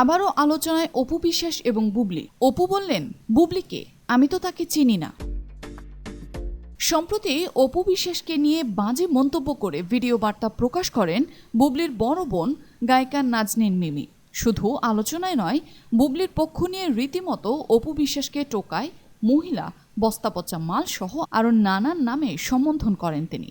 আবারও আলোচনায় অপু বিশ্বাস এবং বুবলি। অপু বললেন, বুবলিকে আমি তো তাকে চিনি না। সম্প্রতি অপু বিশ্বাসকে নিয়ে বাজে মন্তব্য করে ভিডিও বার্তা প্রকাশ করেন বুবলির বড় বোন গায়িকা নাজনীন মিমি। শুধু আলোচনায় নয়, বুবলির পক্ষ নিয়ে রীতিমতো অপু বিশ্বাসকে টোকায় মহিলা বস্তাপচা মাল সহ আরও নানান নামে সম্বোধন করেন তিনি।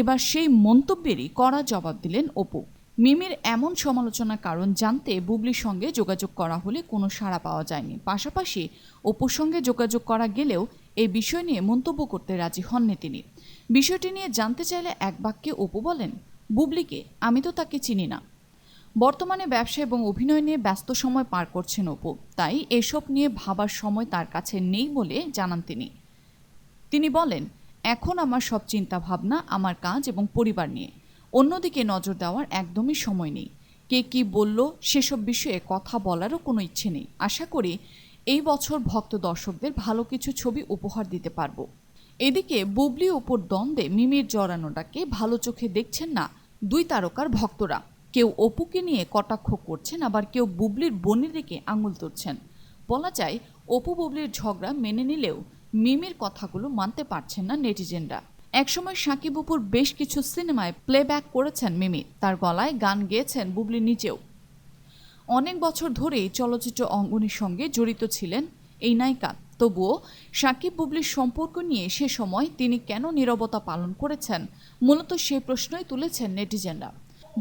এবার সেই মন্তব্যেরই কড়া জবাব দিলেন অপু। মিমির এমন সমালোচনার কারণ জানতে বুবলির সঙ্গে যোগাযোগ করা হলে কোনো সাড়া পাওয়া যায়নি। পাশাপাশি অপুর সঙ্গে যোগাযোগ করা গেলেও এই বিষয় নিয়ে মন্তব্য করতে রাজি হননি তিনি। বিষয়টি নিয়ে জানতে চাইলে এক বাক্যে অপু বলেন, বুবলিকে আমি তো তাকে চিনি না। বর্তমানে ব্যবসা এবং অভিনয় নিয়ে ব্যস্ত সময় পার করছেন অপু। তাই এসব নিয়ে ভাবার সময় তার কাছে নেই বলে জানান তিনি। তিনি বলেন, এখন আমার সব চিন্তা ভাবনা আমার কাজ এবং পরিবার নিয়ে। অন্যদিকে নজর দেওয়ার একদমই সময় নেই। কে কি বলল, সেসব বিষয়ে কথা বলারও কোনো ইচ্ছে নেই। আশা করি এই বছর ভক্ত দর্শকদের ভালো কিছু ছবি উপহার দিতে পারব। এদিকে বুবলি ওপর দ্বন্দ্বে মিমির জড়ানোটাকে ভালো চোখে দেখছেন না দুই তারকার ভক্তরা। কেউ অপুকে নিয়ে কটাক্ষ করছেন, আবার কেউ বুবলির বোনের দিকে আঙুল তুলছেন। বলা যায়, অপু বুবলির ঝগড়া মেনে নিলেও মিমির কথাগুলো মানতে পারছেন না নেটিজেনরা। একসময় সাকিব অপুর বেশ কিছু সিনেমায় প্লেব্যাক করেছেন মিমি। তার গলায় গান গেয়েছেন বুবলি নিজেও। অনেক বছর ধরেই চলচ্চিত্র অঙ্গনের সঙ্গে জড়িত ছিলেন এই নায়িকা। তবুও সাকিব বুবলির সম্পর্ক নিয়ে সে সময় তিনি কেন নীরবতা পালন করেছেন, মূলত সে প্রশ্নই তুলেছেন নেটিজেনরা।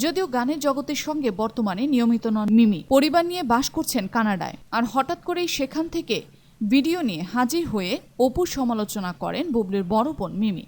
যদিও গানের জগতের সঙ্গে বর্তমানে নিয়মিত নন মিমি। পরিবার নিয়ে বাস করছেন কানাডায়। আর হঠাৎ করেই সেখান থেকে ভিডিও নিয়ে হাজির হয়ে অপুর সমালোচনা করেন বুবলির বড় বোন মিমি।